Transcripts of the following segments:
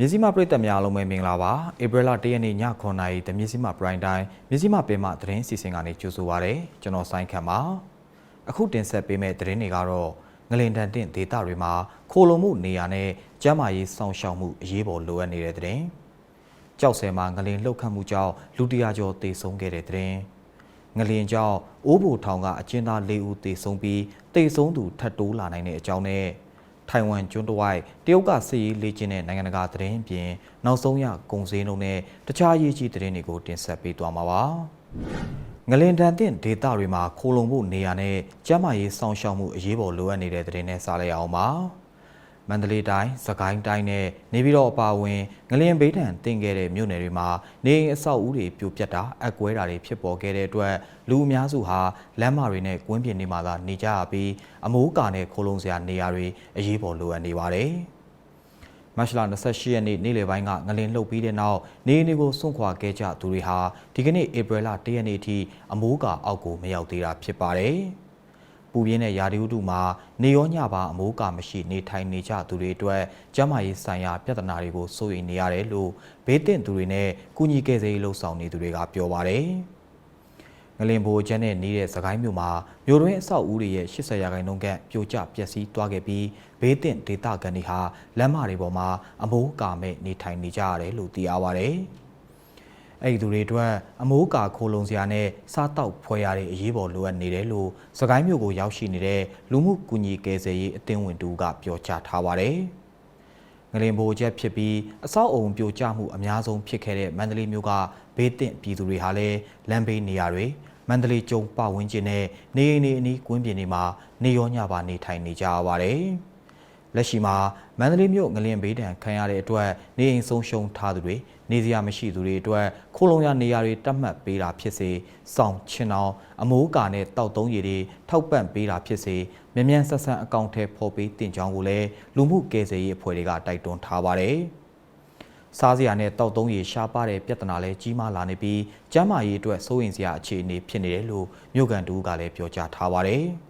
မြစည်းမပြည်သက်များအားလုံးပဲမင်္ဂလာပါဧပြီလ၁ရက်နေ့ည9:00နာရီတမြစည်းမပရိုင်တိုင်းမြစည်းမပင်မသတင်းစီစဉ်ကနေကြိုဆိုပါရစေကျွန်တော်စိုင်းခန့်ပါအခုတင်ဆက်ပေးမယ့်သတင်းတွေကတော့ငလင်တန်တင့်ဒေတာတွေမှာခိုလုံမှုနေရာနဲ့ကျန်းမာရေးစောင့်ရှောက်မှုအရေးပေါ်လိုအပ်နေတဲ့သတင်းကြောက်စဲမှာငလင်လှုပ်ခတ်မှုကြောင့်လူတရာကျော်တေဆုံးခဲ့တဲ့သတင်းငလင်ကြောင့်အိုးဘိုထောင်ကအကျဉ်းသား၄ဦးတေဆုံးပြီးတေဆုံးသူထပ်တိုးလာနိုင်တဲ့အကြောင်းနဲ့ ထိုင်ဝမ်ကျွန်းတဝိုက်တရုတ်ကစစ်ရေးလေ့ကျင့်တဲ့နိုင်ငံတကာသတင်းပြင်နောက်ဆုံးရကုံစင်းလုံးနဲ့တခြားရေးကြီးသတင်းတွေကိုတင်ဆက်ပေးသွားမှာပါ။ငလင်တန်တင့်ဒေတာတွေမှာခိုလုံမှုနေရာနဲ့ကျန်းမာရေးစောင့်ရှောက်မှုအရေးပေါ်လိုအပ်နေတဲ့သတင်းနဲ့စားလိုက်အောင်ပါ။ မန္တလေးတိုင်း၊စကိုင်းတိုင်းနဲ့နေပြည်တော်အပါအဝင်ငလင်ဘေးဒဏ်တင်ခဲ့တဲ့မြို့နယ်တွေမှာနေအိမ်အဆောက်အဦတွေပြိုပျက်တာအကွဲတာတွေဖြစ်ပေါ်ခဲ့တဲ့အတွက်လူအများစုဟာလမ်းမတွေနဲ့ကွင်းပြင်တွေမှာသာနေကြရပြီးအမိုးကာနဲ့ခိုးလုံစရာနေရာတွေအရေးပေါ်လိုအပ်နေပါတယ်။မတ်လ28ရက်နေ့နေ့လယ်ပိုင်းကငလင်လှုပ်ပြီးတဲ့နောက်နေအိမ်တွေကိုစွန့်ခွာခဲ့ကြသူတွေဟာဒီကနေ့ဧပြီလ1ရက်နေ့ထိအမိုးကာအောက်ကိုမရောက်သေးတာဖြစ်ပါတယ်။ ပူပြင်းတဲ့ရာသီဥတုမှာနေရောညပါအမိုးကာမရှိနေထိုင်နေကြသူတွေအတွက်ကျန်းမာရေးဆိုင်ရာပြဿနာတွေကိုစိုးရိမ်နေရတယ်လို့ဘေးသင့်သူတွေနဲ့ကုညီကယ်ဆယ်ရေးလှုပ်ဆောင်နေသူတွေကပြောပါတယ်။ငလင်ဘိုကျန်းတဲ့နေတဲ့စကိုင်းမြို့မှာမြို့တွင်းအဆောက်အဦတွေရဲ့80ရာခိုင်နှုန်းကပြိုကျပျက်စီးသွားခဲ့ပြီးဘေးသင့်ဒေသခံတွေဟာလမ်းမတွေပေါ်မှာအမိုးကာမဲ့နေထိုင်နေကြရတယ်လို့သိရပါတယ်။ အဲ့ဒီသူတွေအတွက်အမိုးကာခိုးလုံစရာနဲ့စားတောက်ဖွဲရတဲ့အရေးပေါ်လိုအပ်နေတယ်လို့စကိုင်းမြို့ကိုရောက်ရှိနေတဲ့လူမှုကူညီကယ်ဆယ်ရေးအသင်းဝင်တူကပြောကြားထားပါတယ်။ငလင်ဘိုချက်ဖြစ်ပြီးအဆောက်အုံပြိုကျမှုအများဆုံးဖြစ်ခဲ့တဲ့မန္တလေးမြို့ကဘေးသင့်ပြည်သူတွေဟာလည်းလမ်းဘေးနေရာတွေမန္တလေးကျုံပဝင်းကျင်နဲ့နေအိမ်တွေအနီးကွင်းပြင်တွေမှာနေရောညပါနေထိုင်နေကြရပါတယ်။ လက်ရှိမှာမန္တလေးမြို့ငလင်ဘေးဒဏ်ခံရတဲ့အတွက်နေအိမ်ဆုံးရှုံးထားသူတွေနေစရာမရှိသူတွေအတွက်ခိုးလုံရနေရာတွေတတ်မှတ်ပေးတာဖြစ်စေစောင့်ချင်အောင်အမိုးကာနဲ့တောက်သုံးရည်တွေထောက်ပံ့ပေးတာဖြစ်စေမြ мян ဆက်ဆန်းအကောင့်ထဲပေါ်ပေးတင်ကြောင်းကိုလည်းလူမှုကယ်ဆယ်ရေးအဖွဲ့တွေကတိုက်တွန်းထားပါတယ်စားစရာနဲ့တောက်သုံးရည်ရှားပါတဲ့ပြဿနာလည်းကြီးမားလာနေပြီးကျန်းမာရေးအတွက်စိုးရိမ်စရာအခြေအနေဖြစ်နေတယ်လို့မြို့ကန်တူကလည်းပြောကြားထားပါတယ်။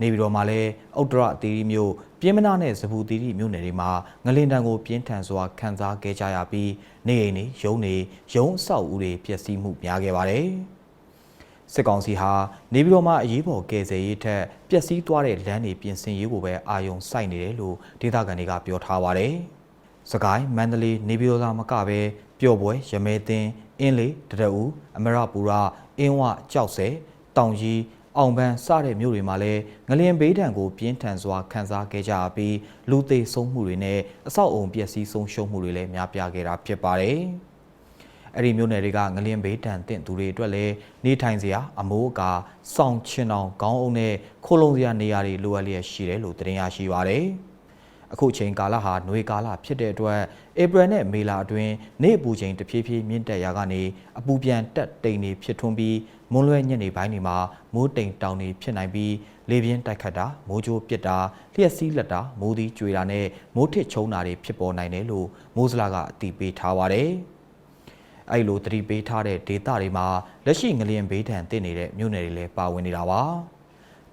နေပြည်တော်မှာလည်းဥတ္တရအသီးမြို့ပြင်းမနာနဲ့စပူသီးမြို့နယ်တွေမှာငလင်တံကိုပြင်းထန်စွာခံစားခဲ့ကြရပြီးနေအိမ်တွေရုံးတွေရုံးအဆောက်အဦတွေပျက်စီးမှုများခဲ့ပါတယ်စစ်ကောင်စီဟာနေပြည်တော်မှာအရေးပေါ်ကယ်ဆယ်ရေးထက်ပျက်စီးသွားတဲ့လမ်းတွေပြင်ဆင်ရေးကိုပဲအာရုံစိုက်နေတယ်လို့ဒေသခံတွေကပြောထားပါတယ်။စကိုင်းမန္တလေးနေပြည်တော်သာမကပဲပျော်ပွဲရမဲသင်းအင်းလေးတရအူအမရပူရအင်းဝကြောက်ဆဲတောင်ကြီး အောင်ပန်းစတဲ့မြို့တွေမှာလည်းငလျင်ဘေးဒဏ်ကိုပြင်းထန်စွာခံစားခဲ့ကြပြီးလူသေဆုံးမှုတွေနဲ့အဆောက်အုံပျက်စီးဆုံးရှုံးမှုတွေလည်းများပြားခဲ့တာဖြစ်ပါတယ်။အဲ့ဒီမြို့နယ်တွေကငလျင်ဘေးဒဏ်တင့်သူတွေအတွက်လည်းနေထိုင်စရာအမိုးအကာစောင့်ချင်အောင်ခေါင်းအုံနဲ့ခိုးလုံစရာနေရာတွေလိုအပ်လျက်ရှိတယ်လို့သတင်းရရှိပါရတယ်။အခုချိန်ကာလဟာຫນွေကာလဖြစ်တဲ့အတွက်ဧပြီနဲ့မေလအတွင်းနေ့အပူချိန်တဖြည်းဖြည်းမြင့်တက်ရာကနေအပူပြန်တက်တိမ်နေဖြစ်ထွန်းပြီး မွန်းလွဲညနေပိုင်းတွေမှာမိုးတိမ်တောင်တွေဖြစ်နိုင်ပြီးလေပြင်းတိုက်ခတ်တာမိုးကြိုးပစ်တာလျှက်စီးလက်တာမိုးသီးကြွေတာနဲ့မိုးထစ်ချုံတာတွေဖြစ်ပေါ်နိုင်တယ်လို့မိုးစလာကအတည်ပြုထားပါတယ်။အဲ့လိုသတိပေးထားတဲ့ဒေသတွေမှာလက်ရှိငလျင်ဘေးဒဏ်တင့်နေတဲ့မြို့နယ်တွေလည်းပါဝင်နေတာပါ။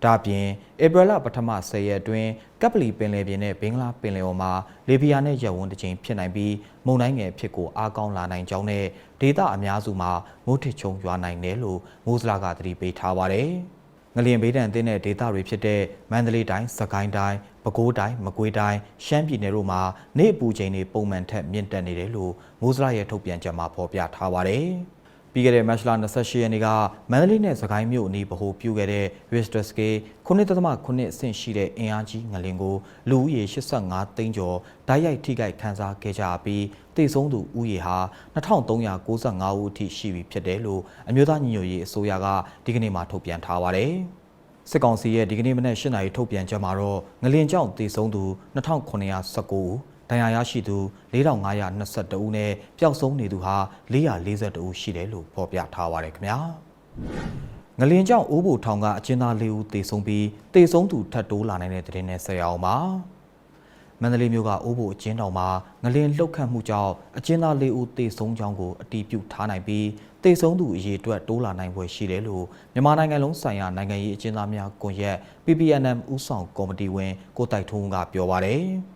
ဒါပြင်ဧပြီလပထမ10ရက်အတွင်းကပ်ပလီပင်လယ်ပြင်နဲ့ဘင်္ဂလားပင်လယ်အော်မှာလေပြင်းနဲ့ရက်ဝန်းတစ်ချိန်ဖြစ်နိုင်ပြီးမုန်တိုင်းငယ်ဖြစ်ကိုအားကောင်းလာနိုင်ကြောင်းနဲ့ဒေသအများစုမှာမိုးထစ်ချုံရွာနိုင်တယ်လို့မိုးစလာကသတိပေးထားပါတယ်။ငလျင်ဘေးဒဏ်တင်တဲ့ဒေသတွေဖြစ်တဲ့မန္တလေးတိုင်း၊စကိုင်းတိုင်း၊ပဲခူးတိုင်း၊မကွေးတိုင်း၊ရှမ်းပြည်နယ်တို့မှာနေ့အပူချိန်တွေပုံမှန်ထက်မြင့်တက်နေတယ်လို့မိုးစလာရဲ့ထုတ်ပြန်ချက်မှာဖော်ပြထားပါတယ်။ ပြီးခဲ့တဲ့မတ်လ28ရက်နေ့ကမန္တလေးနဲ့စကိုင်းမြို့အနီးဗဟိုပြုခဲ့တဲ့ Richter scale 9.9ဆင့်ရှိတဲ့အင်အားကြီးငလင်ကိုလူဦးရေ85သိန်းကျော်ဓာတ်ရိုက်ထိခိုက်ခံစားခဲ့ကြပြီးတိတ်ဆုံးသူဦးရေဟာ2395ဦးအထိရှိပြီဖြစ်တယ်လို့အမျိုးသားညီညွတ်ရေးအစိုးရကဒီကနေ့မှထုတ်ပြန်ထားပါတယ်။စစ်ကောင်စီရဲ့ဒီကနေ့မနက်၈နာရီထုတ်ပြန်ချက်မှာတော့ငလင်ကြောင့်တည်ဆုံးသူ2919ဦး ဒဏ်ရာရရှိသူ4522ဦးနဲ့ပျောက်ဆုံးနေသူဟာ442ဦးရှိတယ်လို့ဖော်ပြထားပါတယ်ခင်ဗျာငလင်ကြောင့်အိုးဘိုထောင်ကအကျဉ်းသား၄ဦးတေဆုံးပြီးတေဆုံးသူထပ်တိုးလာနိုင်တဲ့တဲ့နဲ့ဆက်ရအောင်ပါမန္တလေးမြို့ကအိုးဘိုအကျဉ်းတော်မှာငလင်လှုပ်ခတ်မှုကြောင့်အကျဉ်းသား၄ဦးတေဆုံးကြောင်းကိုအတည်ပြုထားနိုင်ပြီးတေဆုံးသူအရေအတွက်တိုးလာနိုင်ဖွယ်ရှိတယ်လို့မြန်မာနိုင်ငံလုံးဆိုင်ရာနိုင်ငံရေးအကျဉ်းသားများကွန်ရက် PPNM ဦးဆောင်ကော်မတီဝင်ကိုတိုက်ထုံးကပြောပါတယ်။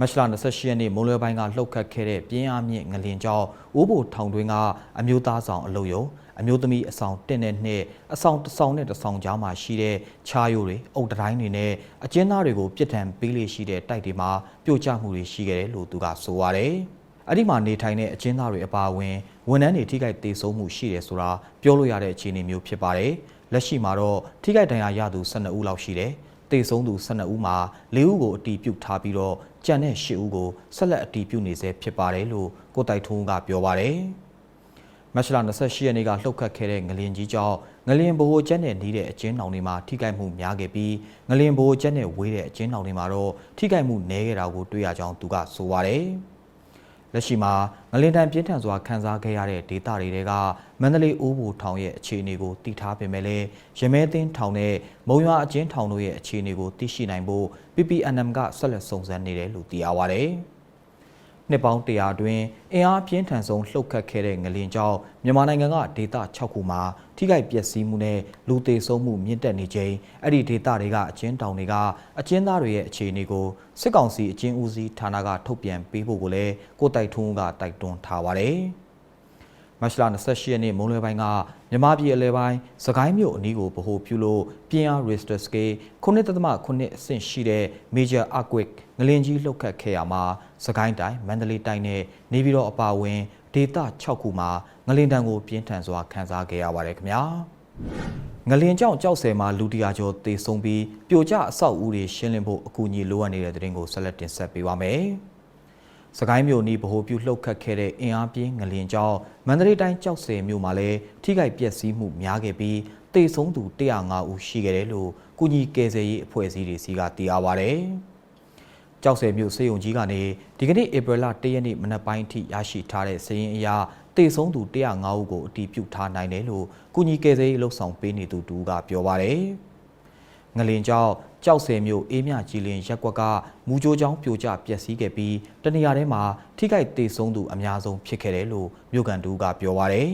မမတ်လ28ရက်နေ့မွန်လွယ်ပိုင်းကလှုပ်ခတ်ခဲ့တဲ့ပြင်းအားမြင့်ငလင်ကြောင့်အိုးဘိုထောင်တွင်းကအမျိုးသားဆောင်အလုပ်ယုံအမျိုးသမီးအဆောင်1နဲ့2အဆောင်တစ်ဆောင်နဲ့တစ်ဆောင်ကြားမှာရှိတဲ့ခြားရိုးတွေအုတ်တိုင်းတွေနဲ့အကျဉ်းသားတွေကိုပြစ်ဒဏ်ပေးလေရှိတဲ့တိုက်တွေမှာပြိုကျမှုတွေရှိခဲ့တယ်လို့သူကဆိုပါတယ်။အဲ့ဒီမှာနေထိုင်တဲ့အကျဉ်းသားတွေအပါအဝင်ဝန်ထမ်းတွေထိခိုက်ဒေဆုံးမှုရှိတယ်ဆိုတာပြောလို့ရတဲ့အခြေအနေမျိုးဖြစ်ပါတယ်။လက်ရှိမှာတော့ထိခိုက်ဒဏ်ရာရသူ12ဦးလောက်ရှိတယ်။ တေဆုံးသူ12ဦးမှာ4ဦးကိုအတီးပြုတ်ထားပြီးတော့ကြံတဲ့10ဦးကိုဆက်လက်အတီးပြုတ်နေဆဲဖြစ်ပါတယ်လို့ကိုတိုက်ထုံးကပြောပါတယ်။မတ်လ28ရက်နေ့ကလှုပ်ခတ်ခဲ့တဲ့ငလင်ကြီးကြောင့်ငလင်ဘိုဟိုကျက်နဲ့နီးတဲ့အကျဉ်းထောင်တွေမှာထိခိုက်မှုများခဲ့ပြီးငလင်ဘိုဟိုကျက်နဲ့ဝေးတဲ့အကျဉ်းထောင်တွေမှာတော့ထိခိုက်မှုနည်းခဲ့တာကိုတွေ့ရကြောင်းသူကဆိုပါတယ်။ လက်ရှိမှာငလင်တန်ပြင်းထန်စွာခံစားခဲ့ရတဲ့ဒေသတွေတဲကမန္တလေးအိုးဘူထောင်ရဲ့အခြေအနေကိုတည်ထားပေမဲ့လည်းရမဲသင်းထောင်နဲ့မုံရွာအကျဉ်းထောင်တို့ရဲ့အခြေအနေကိုသိရှိနိုင်ဖို့ PPNM ကဆက်လက်စုံစမ်းနေတယ်လို့သိရပါဗျ။ နှစ်ပေါင်း100အတွင်းအင်အားပြင်းထန်ဆုံးလှုပ်ခတ်ခဲ့တဲ့ငလင်ကြောင့်မြန်မာနိုင်ငံကဒေသ6ခုမှာထိခိုက်ပျက်စီးမှုနဲ့လူသေဆုံးမှုမြင့်တက်နေချိန်အဲ့ဒီဒေသတွေကအကျဉ်းတောင်တွေကအကျဉ်းသားတွေရဲ့အခြေအနေကိုစစ်ကောင်စီအကျဉ်းဦးစီးဌာနကထုတ်ပြန်ပေးဖို့ကိုလည်းကိုတိုက်ထွန်းကတိုက်တွန်းထားပါတယ်။ မတ်လ28ရက်နေ့မုံလွယ်ပိုင်းကမြမပြည်အလဲပိုင်းစကိုင်းမြို့အနီးကိုဗဟိုပြုလို့ပြင်းအား Richter scale 9.9အဆင့်ရှိတဲ့ Major Earthquake ငလင်ကြီးလှုပ်ခတ်ခဲ့ရမှာစကိုင်းတိုင်းမန္တလေးတိုင်းနဲ့နေပြည်တော်အပါအဝင်ဒေသ6ခုမှာငလင်တံကိုပြင်းထန်စွာခံစားခဲ့ရပါတယ်ခင်ဗျာငလင်ကြောင့်ကြောက်ဆယ်မှာလူတရာကျော်တေဆုံးပြီးပြိုကျအဆောက်အဦတွေရှင်းလင်းဖို့အကူအညီလိုအပ်နေတဲ့တဲ့တင်ကိုဆက်လက်တင်ဆက်ပေးပါမယ် စကိုင်းမြို့နီးဗဟိုပြုလှုပ်ခတ်ခဲ့တဲ့အင်အားပြင်းငလင်ကြောင့်မန္တလေးတိုင်းကြောက်ဆယ်မြို့မှာလည်းထိခိုက်ပျက်စီးမှုများခဲ့ပြီးတေဆုံးသူ105ဦးရှိခဲ့တယ်လို့ကုညီကယ်ဆယ်ရေးအဖွဲ့အစည်းတွေစီကသိရပါဗျ။ကြောက်ဆယ်မြို့စေယုံကြီးကနေဒီကနေ့ဧပြီလ၁ရက်နေ့မနက်ပိုင်းထိရရှိထားတဲ့စာရင်းအရတေဆုံးသူ105ဦးကိုအတည်ပြုထားနိုင်တယ်လို့ကုညီကယ်ဆယ်ရေးလှုပ်ဆောင်ပေးနေသူတူကပြောပါရယ် ငလင်ကြောင့်ကြောက်ဆယ်မြို့အေးမြကြည်လင်ရက်ကွက်ကမူကြိုးချောင်းပြိုကျပျက်စီးခဲ့ပြီးတနေရာထဲမှာထိခိုက်တေဆုံးသူအများဆုံးဖြစ်ခဲ့တယ်လို့မြို့ကန်တူကပြောပါရယ်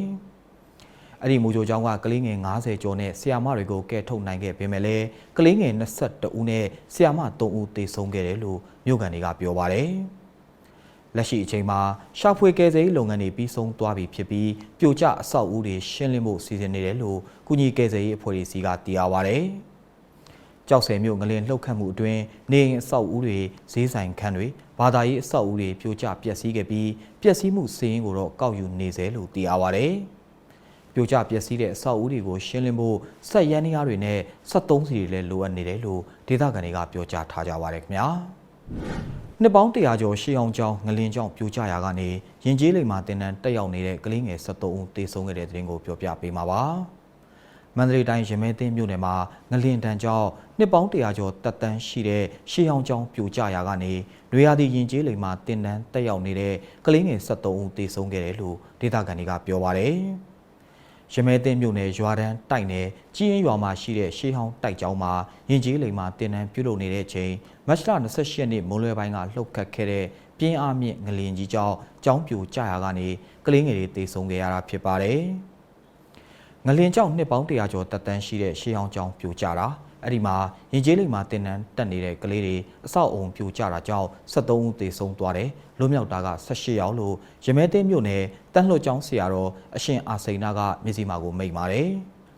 အဲ့ဒီမူကြိုကျောင်းကကလေးငယ်90ကျော်နဲ့ဆီယာမတွေကိုကဲထုတ်နိုင်ခဲ့ပေမဲ့လည်းကလေးငယ်22ဦးနဲ့ဆီယာမ3ဦးသေဆုံးခဲ့တယ်လို့မြို့ကန်တွေကပြောပါတယ်။လက်ရှိအချိန်မှာရှာဖွေကယ်ဆယ်ရေးလုပ်ငန်းတွေပြီးဆုံးသွားပြီဖြစ်ပြီးပြိုကျအဆောက်အဦတွေရှင်းလင်းဖို့စီစဉ်နေတယ်လို့ကုညီကယ်ဆယ်ရေးအဖွဲ့အစည်းကသိရပါဗျ။ ကြောက်ဆယ်မြို့ငလင်လှုပ်ခတ်မှုအတွင်းနေအိမ်အဆောက်အဦတွေဈေးဆိုင်ခန်းတွေဘာသာရေးအဆောက်အဦတွေပြိုကျပျက်စီးခဲ့ပြီးပျက်စီးမှုစင်းကိုတော့ကောက်ယူနေစေလို့သိရပါဗျ။ပြိုကျပျက်စီးတဲ့အဆောက်အဦတွေကိုရှင်းလင်းဖို့ဆက်ရန်ရားတွေနဲ့73စီတွေလည်းလိုအပ်နေတယ်လို့ဒေသခံတွေကပြောကြားထားကြပါတယ်ခင်ဗျာ။နှစ်ပေါင်း100ကျော်ရှေးအောင်ကျောင်းငလင်ကျောင်းပြိုကျရာကနေရင်ကျေးလိမ်မှာတင်တန်းတက်ရောက်နေတဲ့ကလေးငယ်73ဦးသေဆုံးခဲ့တဲ့တဲ့ရင်ကိုပြောပြပေးမှာပါ။ မန္တလေးတိုင်းရမဲသိန်းမြို့နယ်မှာငလင်တန်းကျောင်းနှစ်ပေါင်း100ကျော်တက်တန်းရှိတဲ့ရှေးအောင်ကျောင်းပြိုကျရာကနေနွေရာသီရင်ကျေးလိမ်မှာတင်တန်းတက်ရောက်နေတဲ့ကလေးငယ်73ဦးသေဆုံးခဲ့တယ်လို့ဒေသခံတွေကပြောပါတယ်။ရမဲသိန်းမြို့နယ်ရွာတန်းတိုက်နယ်ကြီးရင်ရွာမှာရှိတဲ့ရှေးဟောင်းတိုက်ကျောင်းမှာရင်ကျေးလိမ်မှာတင်တန်းပြုလုပ်နေတဲ့အချိန်မတ်လ28ရက်နေ့မွန်းလွဲပိုင်းကလှုပ်ခတ်ခဲ့တဲ့ပြင်းအားမြင့်ငလင်ကြီးကြောင့်ကျောင်းပြိုကျရာကနေကလေးငယ်တွေတေဆုံးခဲ့ရတာဖြစ်ပါတယ်။ ငလင်ကြောင့်နှစ်ပေါင်း100ကျော်တက်တန်းရှိတဲ့ရှေးဟောင်းကျောင်းပြိုကျတာအဲ့ဒီမှာရင်ကျေးလိမ်မှာတင်နန်းတက်နေတဲ့ကလေးတွေအဆောက်အုံပြိုကျတာကြောင့်73ဦးသေဆုံးသွားတယ်လွတ်မြောက်တာက18ယောက်လို့ရမဲသိန်းမြို့နယ်တန်းလှကျောင်းဆရာတော်အရှင်အာစိန်နာကမြစည်းမာကိုမိန့်ပါတယ်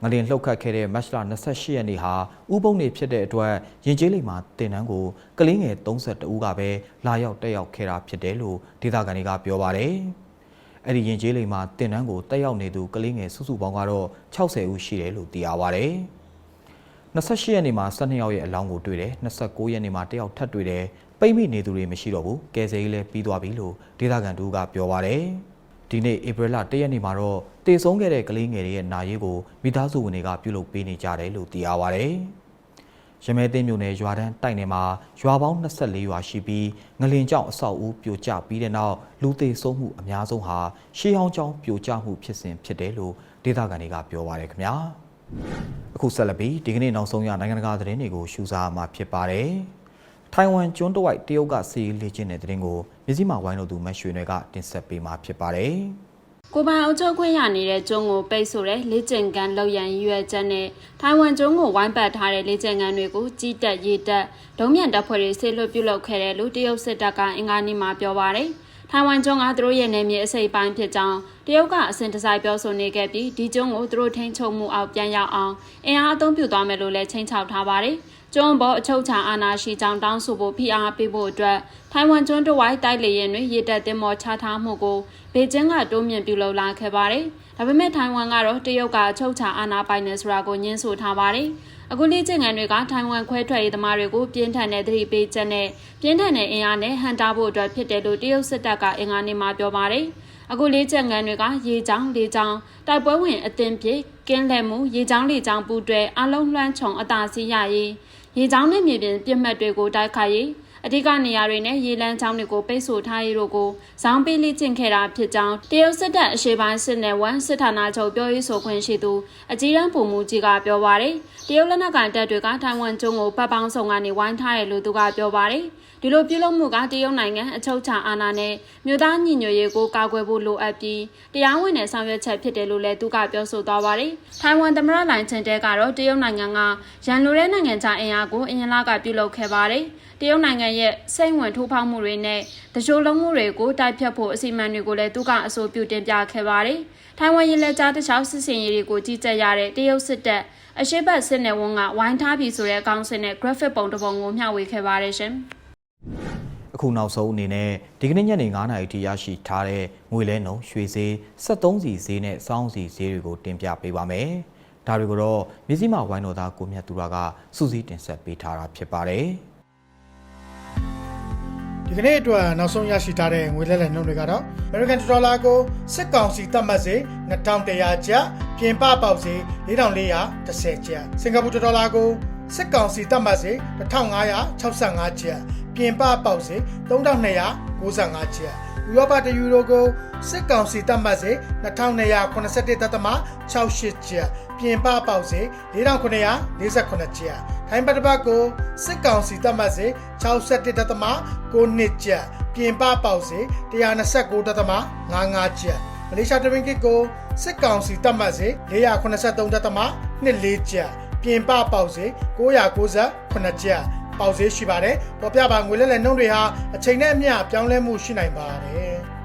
ငလင်လှုပ်ခတ်ခဲ့တဲ့မတ်လ28ရက်နေ့ဟာဥပုံနေဖြစ်တဲ့အတွက်ရင်ကျေးလိမ်မှာတင်နန်းကိုကလေးငယ်32ဦးကပဲလာရောက်တက်ရောက်ခဲ့တာဖြစ်တယ်လို့ဒေသခံတွေကပြောပါတယ် အဲ့ဒီရင်ကျေးလိမ်မှာတင်နန်းကိုတက်ရောက်နေသူကလေးငယ်စုစုပေါင်းကတော့60ဦးရှိတယ်လို့သိရပါတယ်။28ရက်နေ့မှာ12ယောက်ရဲ့အလောင်းကိုတွေ့တယ်29ရက်နေ့မှာတယောက်ထပ်တွေ့တယ်ပိတ်မိနေသူတွေမရှိတော့ဘူးကယ်ဆယ်ရေးလည်းပြီးသွားပြီလို့ဒေသခံတူကပြောပါတယ်ဒီနေ့ဧပြီလ1ရက်နေ့မှာတော့တည်ဆုံးခဲ့တဲ့ကလေးငယ်တွေရဲ့နာရေးကိုမိသားစုဝင်တွေကပြုလုပ်ပေးနေကြတယ်လို့သိရပါတယ် ရမဲသိန်းမြို့နယ်ရွာတန်းတိုက်နယ်မှာရွာပေါင်း24ရွာရှိပြီးငလင်ကြောင့်အဆောက်အဦပြိုကျပြီးတဲ့နောက်လူသေဆုံးမှုအများဆုံးဟာရှေးဟောင်းကျောင်းပြိုကျမှုဖြစ်စဉ်ဖြစ်တယ်လို့ဒေသခံတွေကပြောပါတယ်ခင်ဗျာ။အခုဆက်လက်ပြီးဒီကနေ့နောက်ဆုံးရနိုင်ငံတကာသတင်းတွေကိုရှုစားမှာဖြစ်ပါတယ်။ထိုင်ဝမ်ကျွန်းတဝိုက်တရုတ်ကစီးလေ့ကျင့်တဲ့သတင်းကိုမြစည်းမဝိုင်းလို့သူမတ်ရွှေနယ်ကတင်ဆက်ပေးမှာဖြစ်ပါတယ် ကိုပိုင်အုပ်ချုပ်ခွင့်ရနေတဲ့ကျွန်းကိုပိတ်ဆို့တဲ့လေ့ကျင့်ခန်းလောက်ရန်ရည်ရွယ်ချက်နဲ့ထိုင်ဝမ်ကျွန်းကိုဝိုင်းပတ်ထားတဲ့လေ့ကျင့်ခန်းတွေကိုကြီးတက်ရေးတက်ဒုံးမြန်တပ်ဖွဲ့တွေဆေလွတ်ပြုလုပ်ခဲ့တယ်လို့တရုတ်စစ်တပ်ကအင်္ဂါနေ့မှာပြောပါရယ်ထိုင်ဝမ်ကျွန်းကသူတို့ရဲ့နယ်မြေအစိပ်ပိုင်းဖြစ်ကြောင်းတရုတ်ကအစဉ်တစိုက်ပြောဆိုနေခဲ့ပြီးဒီကျွန်းကိုသူတို့ထိန်းချုပ်မှုအောက်ပြန်ရောက်အောင်အင်အားအသုံးပြုသွားမယ်လို့လည်းချိန်ချောက်ထားပါတယ် ကျွန်းပေါ်အချုပ်ချာအာဏာရှိကြောင်းတောင်းဆိုဖို့ဖိအားပေးဖို့အတွက်ထိုင်ဝမ်ကျွန်းတစ်ဝိုက်တိုက်လေရင်တွေရေတပ်တင်မောချထားမှုကိုဘေကျင်းကတိုးမြင့်ပြုလုပ်လာခဲ့ပါတယ်။ဒါပေမဲ့ထိုင်ဝမ်ကတော့တရုတ်ကအချုပ်ချာအာဏာပိုင်နေဆိုတာကိုညှင်းဆိုထားပါတယ်။အခုလေးကျင်ငံတွေကထိုင်ဝမ်ခွဲထွက်ရေးသမားတွေကိုပြင်းထန်တဲ့သတိပေးချက်နဲ့ပြင်းထန်တဲ့အင်အားနဲ့ဟန်တာဖို့အတွက်ဖြစ်တယ်လို့တရုတ်စစ်တပ်ကအင်္ဂါနေ့မှာပြောပါတယ်။အခုလေးကျင်ငံတွေကရေချောင်းလေချောင်းတိုက်ပွဲဝင်အသင်းပြေကင်းလက်မှုရေချောင်းလေချောင်းပူတွဲအလုံးလွှမ်းခြုံအသာစီးရရေး ရေချောင်းနဲ့မြေပြင်ပြစ်မှတ်တွေကိုတိုက်ခိုက်ရေး အဓိကနေရာတွေနဲ့ရေလန်းချောင်းတွေကိုပိတ်ဆို့ထားရေးတို့ကိုဇောင်းပေးလေ့ကျင့်ခဲ့တာဖြစ်ကြောင်းတရုတ်စစ်တပ်အရှေ့ပိုင်းစစ်နယ်ဝန်စစ်ဌာနချုပ်ပြောရေးဆိုခွင့်ရှိသူအကြီးတန်းပုံမှုကြီးကပြောပါရယ်တရုတ်လက်နက်ကန်တပ်တွေကထိုင်ဝမ်ကျွန်းကိုဗတ်ပေါင်းဆောင်ကနေဝိုင်းထားတယ်လို့သူကပြောပါရယ်ဒီလိုပြုလုပ်မှုကတရုတ်နိုင်ငံအချုပ်ချာအာဏာနဲ့မြို့သားညီညွတ်ရေးကိုကာကွယ်ဖို့လိုအပ်ပြီးတရားဝင်တဲ့ဆောင်ရွက်ချက်ဖြစ်တယ်လို့လည်းသူကပြောဆိုသွားပါတယ်။ထိုင်ဝမ်သမ္မတလိုင်ချန်တဲကတော့တရုတ်နိုင်ငံကရန်လိုတဲ့နိုင်ငံခြားအင်အားကိုအင်လာကပြုလုပ်ခဲ့ပါတယ်။ တရုတ်နိုင်ငံရဲ့စိတ်ဝင်ထိုးဖောက်မှုတွေနဲ့တချို့လုံးမှုတွေကိုတိုက်ဖြတ်ဖို့အစီအမံတွေကိုလည်းသူကအဆိုပြုတင်ပြခဲ့ပါတယ်။ထိုင်ဝမ်ရေလက်ကြားတခြားစစ်စင်ရေးတွေကိုကြီးကြပ်ရတဲ့တရုတ်စစ်တပ်အရှိတ်ဘတ်စစ်နယ်ဝန်ကဝိုင်းထားပြီဆိုတဲ့အကောင့်စင်နဲ့ graphic ပုံတစ်ပုံကိုမျှဝေခဲ့ပါတယ်ရှင်။အခုနောက်ဆုံးအနေနဲ့ဒီကနေ့ညနေ9:00နာရီထိရရှိထားတဲ့ငွေလဲနှုန်းရွှေဈေး73စီဈေးနဲ့စောင်းစီဈေးတွေကိုတင်ပြပေးပါမယ်။ဒါတွေကိုတော့မြစည်းမဝိုင်းတော်သားကိုမြတ်သူရကစူးစီးတင်ဆက်ပေးထားတာဖြစ်ပါတယ်။ ဒီကနေ့အတွက်နောက်ဆုံးရရှိထားတဲ့ငွေလဲလှယ်နှုန်းတွေကတော့ American Dollar ကိုစစ်ကောင်စီသတ်မှတ်စေ2100ကျပ်ပြင်ပပေါက်စေ4410ကျပ်စင်ကာပူဒေါ်လာကိုစစ်ကောင်စီသတ်မှတ်စေ1565ကျပ်ပြင်ပပေါက်စေ3295ကျပ် ဥရောပတယူရိုကိုစစ်ကောင်စီသတ်မှတ်စေ2281.68ကျပ်ပြင်ပပေါက်စေ4948ကျပ်ထိုင်းပတ်တပတ်ကိုစစ်ကောင်စီသတ်မှတ်စေ61.92ကျပ်ပြင်ပပေါက်စေ129.55ကျပ်မလေးရှားတရင်ကစ်ကိုစစ်ကောင်စီသတ်မှတ်စေ483.24ကျပ်ပြင်ပပေါက်စေ998ကျပ် ပေါက်ဈေးရှိပါတယ်။ပေါ်ပြပါငွေလဲလဲနှုန်းတွေဟာအချိန်နဲ့အမျှပြောင်းလဲမှုရှိနိုင်ပါတယ်။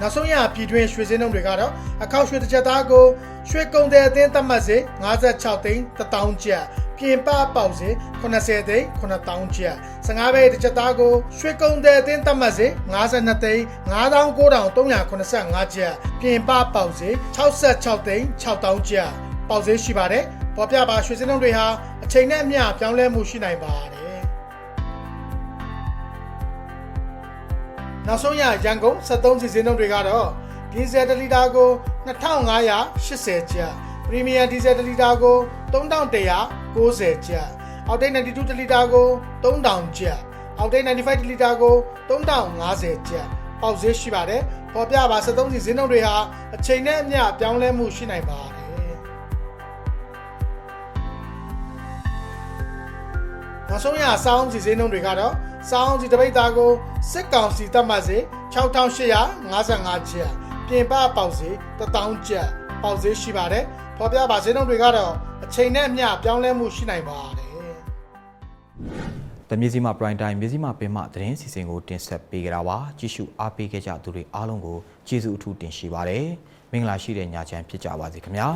နောက်ဆုံးရပြည်တွင်းရွှေစင်းနှုန်းတွေကတော့အခောက်ရွှေတစ်ချက်သားကိုရွှေကုန်တဲ့အသင်းသတ်မှတ်စေ56သိန်း1000ကျပ်ပြင်ပပေါက်စေ80သိန်း9000ကျပ်15ဘဲတစ်ချက်သားကိုရွှေကုန်တဲ့အသင်းသတ်မှတ်စေ52သိန်း99,385ကျပ်ပြင်ပပေါက်စေ66သိန်း6000ကျပ်ပေါက်ဈေးရှိပါတယ် ပေါ်ပြပါရွှေစင်းနှုန်းတွေဟာအချိန်နဲ့အမျှပြောင်းလဲမှုရှိနိုင်ပါတယ်နောက်ဆုံးရရန်ကုန်73စီစင်းနှုန်းတွေကတော့ဒီဇယ်1လီတာကို2580ကျပ်ပရီမီယံဒီဇယ်1လီတာကို3190ကျပ်အောက်တိတ်92တလီတာကို3000ကျပ်အောက်တိတ်95တလီတာကို3050ကျပ်ပေါက်ဈေးရှိပါတယ်ပေါ်ပြပါ73စီစင်းနှုန်းတွေဟာအချိန်နဲ့အမျှပြောင်းလဲမှုရှိနိုင်ပါ နောက်ဆုံးရစောင်းစီစင်းနှုန်းတွေကတော့စောင်းစီတပိတ်သားကိုစစ်ကောင်စီတတ်မှတ်စေ6855ကျပ်ပြင်ပပေါက်စေ1000ကျပ်ပေါက်ဈေးရှိပါတယ်ဖော်ပြပါစင်းနှုန်းတွေကတော့အချိန်နဲ့အမျှပြောင်းလဲမှုရှိနိုင်ပါတယ်တမြစီမပရိုင်တိုင်းမြစီမပင်မသတင်းစီစဉ်ကိုတင်ဆက်ပေးကြတာပါကြည့်ရှုအားပေးခဲ့ကြသူတွေအားလုံးကိုကျေးဇူးအထူးတင်ရှိပါတယ်မင်္ဂလာရှိတဲ့ညချမ်းဖြစ်ကြပါစေခင်ဗျာ